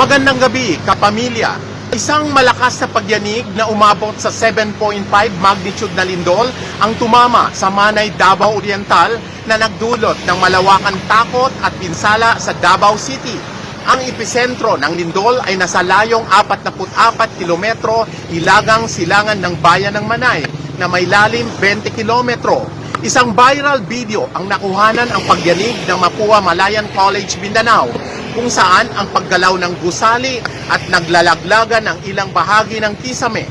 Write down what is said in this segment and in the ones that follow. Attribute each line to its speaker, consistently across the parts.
Speaker 1: Magandang gabi, kapamilya. Isang malakas na pagyanig na umabot sa 7.5 magnitude na lindol ang tumama sa Manay, Davao Oriental na nagdulot ng malawakan takot at pinsala sa Davao City. Ang episentro ng lindol ay nasa layong 44 kilometro ilagang silangan ng bayan ng Manay na may lalim 20 kilometro. Isang viral video ang nakuhanan ang pagyanig ng Mapua Malayan College, Mindanao kung saan ang paggalaw ng gusali at naglalaglagan ng ilang bahagi ng kisame.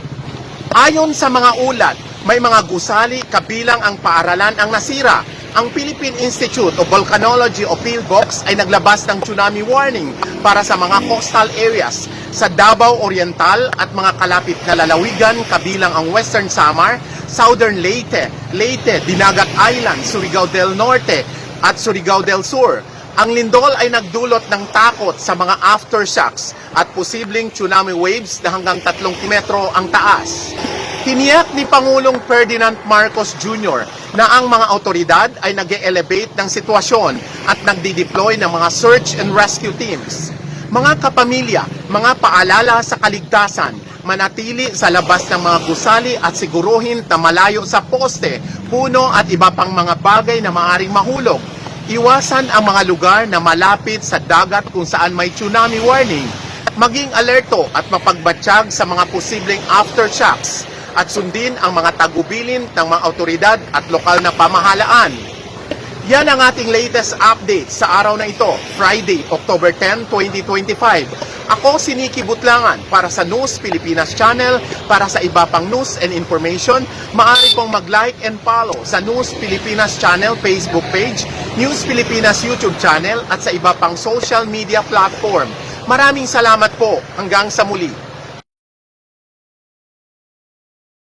Speaker 1: Ayon sa mga ulat, may mga gusali kabilang ang paaralan ang nasira. Ang Philippine Institute of Volcanology o PhilVox ay naglabas ng tsunami warning para sa mga coastal areas sa Davao Oriental at mga kalapit na lalawigan kabilang ang Western Samar, Southern Leyte, Leyte, Dinagat Island, Surigao del Norte at Surigao del Sur. Ang lindol ay nagdulot ng takot sa mga aftershocks at posibleng tsunami waves na hanggang 3 kilometro ang taas. Tiniyak ni Pangulong Ferdinand Marcos Jr. na ang mga otoridad ay nag elevate ng sitwasyon at nagdi-deploy ng mga search and rescue teams. Mga kapamilya, mga paalala sa kaligtasan, manatili sa labas ng mga gusali at siguruhin na malayo sa poste, puno at iba pang mga bagay na maaring mahulog. Iwasan ang mga lugar na malapit sa dagat kung saan may tsunami warning. Maging alerto at mapagbatsyag sa mga posibleng aftershocks at sundin ang mga tagubilin ng mga otoridad at lokal na pamahalaan. Yan ang ating latest update sa araw na ito, Friday, October 10, 2025. Ako si Nikki Butlangan para sa News Pilipinas Channel. Para sa iba pang news and information, maaari pong mag-like and follow sa News Pilipinas Channel Facebook page, News Pilipinas YouTube channel at sa iba pang social media platform. Maraming salamat po. Hanggang sa muli.